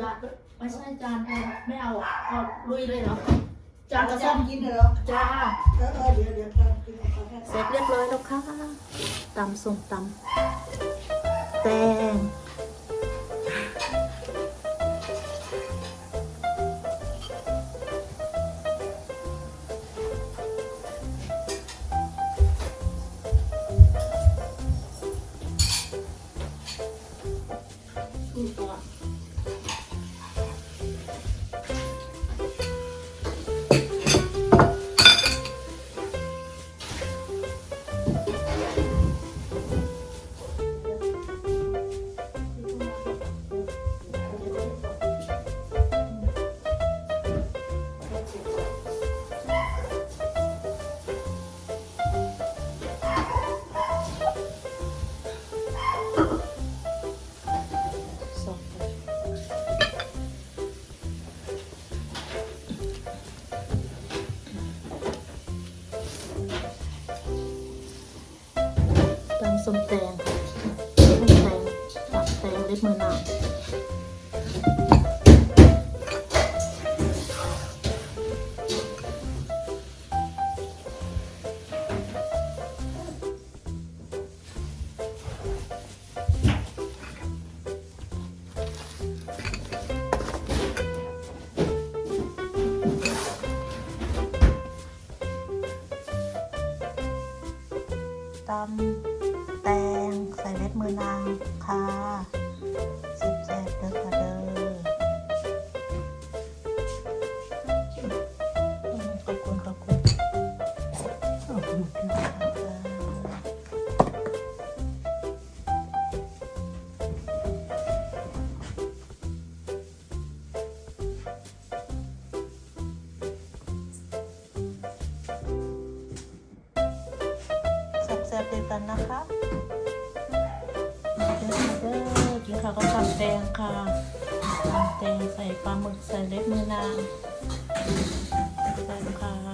จานไม่ใช่จานเธอไม่เอาเอาลุยเลยเหรอจานกระจะส้มกินเหรอจ้าเออเออเดี๋ยวเดี๋ยวจะกินเอาแค่เสร็จเรียบร้อยแล้วค่ะตำส้มตำแตง ส้มแตงค่ะส้มแตงตำแตงเล็บมือนางตำแตงใส่เล็บมือนางค่ะแซ่บเด้อค่ะเด้อขอบคุณขอบคุณขอบคุณค่ะแซ่บๆด้วยกันนะคะ เด้อเด้อกินข้าวก็ตำแตงค่ะตำแตงใส่ปลาหมึกใส่เล็บมือนางแซ่ค่ะ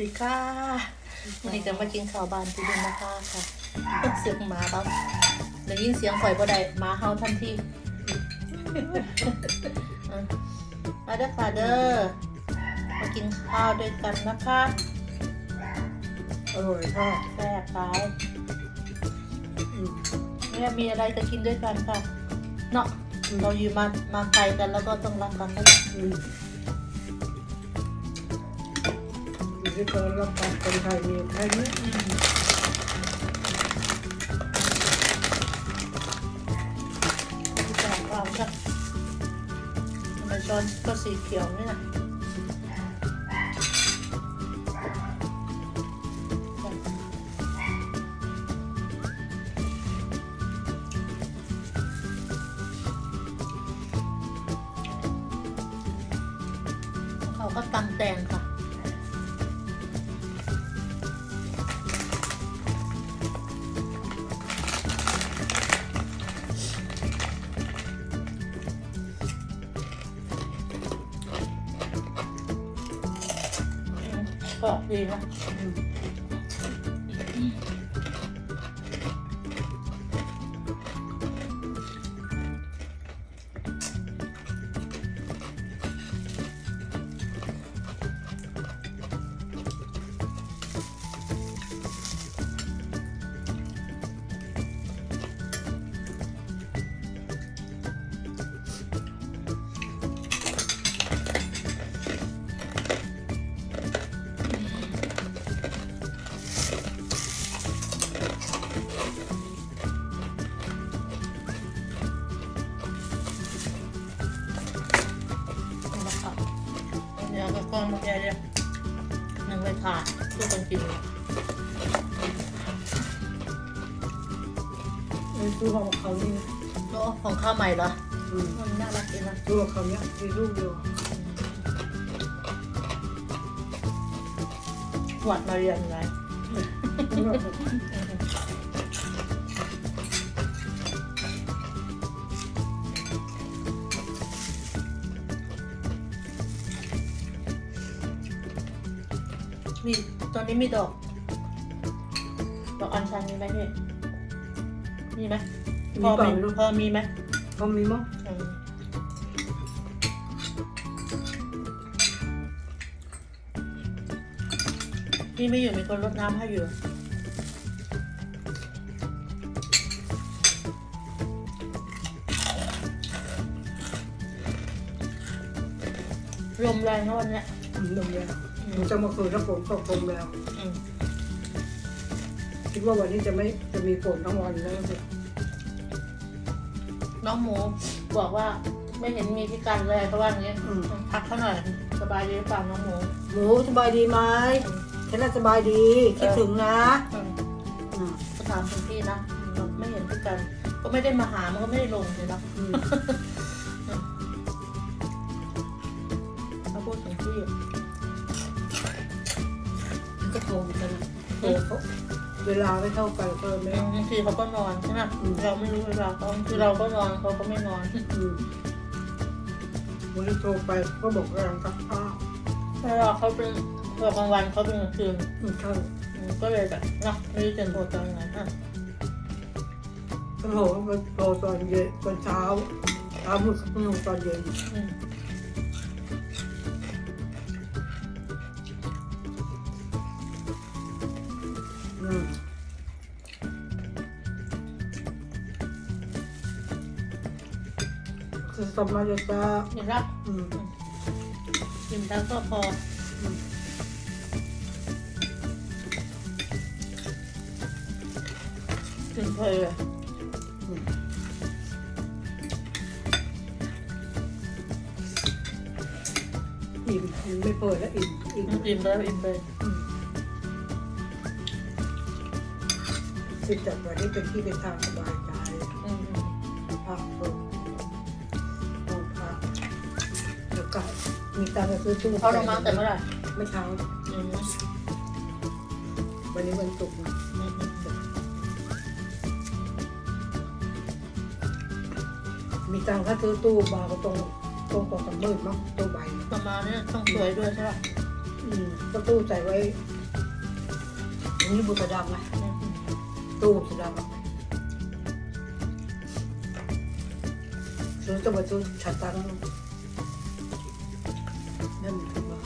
ดีค่ะวันนี้จะมากินข้าวบานที่ดินนะคะค่ะเสียงหมาครับได้ยินเสียงข่อยบ่ได้หมาเฮาทันทีอะมาเด้อค่ะเด้อมากินข้าวด้วยกันนะคะอร่อยค่ะแซ่บตายอืมเนี่ยมีอะไรจะกินด้วยกันค่ะ เนาะเราอยู่มามาไกลกันแล้วก็ต้องรักกันนะ ที่คนรับการคนไทยมีแค่นี้จากเราค่ะทำไมช้อนก็สีเขียวนี่นะเขาก็ตำแตงค่ะ ก็ดีน องมาแกเนี่ยหนึ่งไปถ่ายช่วยกันกินไอ้ตู้ของเขานี่นะโอ้ของข้าวใหม่เหรออืมมันน่ารักดีนะตู้ของเขาเนี่ยมีลูกเดียวหวัดมาเรียนไง มีตอนนี้มีดอกดอกอัญชันมีไหมพี่มีไหมมีพอเปล่ามีลูกพอมีไหมเขามีมั้งอืมพี่ไม่อยู่มีคนรดน้ำให้อยู่ลมแรงนะวันเนี้ยอืมลมแล้ วมันจะมาคืนถ้าฝนตกลมแล้ว อืมคิดว่าวันนี้จะไม่จะมีฝนทั้งวันแล้วสิน้องหมูบอกว่าไม่เห็นมีพิการเลยเขาว่าอย่างนี้พักเขาหน่อย สบายดีหรือเปล่าน้องหมูหมูสบายดีไหมฉันน่ะสบายดีคิดถึงนะอืมอืมก็ถามคุณพี่นะไม่เห็นพิการก็ไม่ได้มาหามันก็ไม่ได้ลงเลยเนาะอืม ถ้าพูดถึงพี่ โทรเหมือนกันนะโทรเขาเวลาไม่เท่ากันก็ไม่บางทีเขาก็นอนใช่ไหมอืมเราไม่รู้เวลาเขาคือเราก็นอนเขาก็ไม่นอนอืมวันนี้โทรไปก็บอกกำลังซักผ้าเวลาเขาเป็นเวลากลางวันเขาเป็นกลางคืนอืมใช่อืมก็เลยแบบเนาะไม่รู้จะโทรตอนไหนอะก็โทรมาโทรตอนเย็นตอนเช้าเช้ามืดเขาก็ลงตอนเย็น คือสมัยจะกินแล้วอืมกินแล้วก็พออืมกินเพลินเลยอืมอิ่มอิ่มไม่เปิดแล้วอิ่มอิ่มอิ่มแล้วอิ่มเลยอืมคือจัดวันนี้เป็นที่เป็นทางสบายใจอืมพักผ่ แล้วก็มีตังค์ไปซื้อตู้เขาลงมาแต่เมื่อไหร่ไม่เช้า อืมวันนี้วันศุกร์นะอืมอืมมีตังค์ถ้าซื้อตู้มาก็ตรงตรงตรงกับมืดมั้งตู้ใบประมาณเนี้ยต้องสวยด้วยใช่ป่ะอืมก็ตู้ใส่ไว้อันนี้บุตรดำไงอืมอืมตู้บุตรดำอะซื้อจะมาซื้อชัดตังค์ นั่นถูกปะ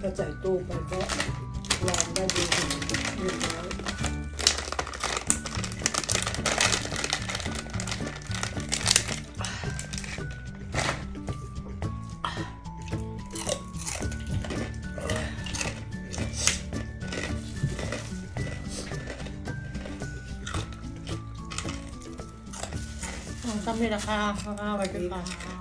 ถ้าใส่ตู้ไปก็วางได้ดีหนึ่งร้อย อืมต้องมีราคาราคาไว้ด้วยกันค่ะ